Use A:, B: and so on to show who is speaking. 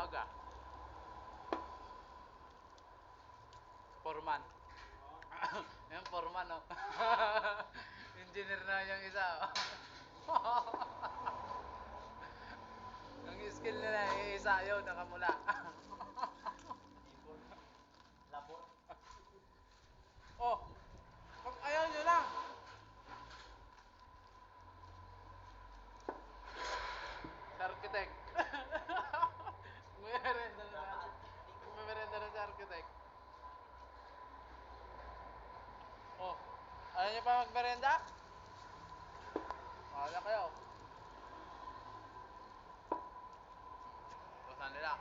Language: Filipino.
A: Ah. Foreman. Yan, foreman, no? Engineer na yung isa. oh. Ang skill nila, yung isa yun, nakamula. nyo pa magmerenda? Mahala kayo. Basan nila.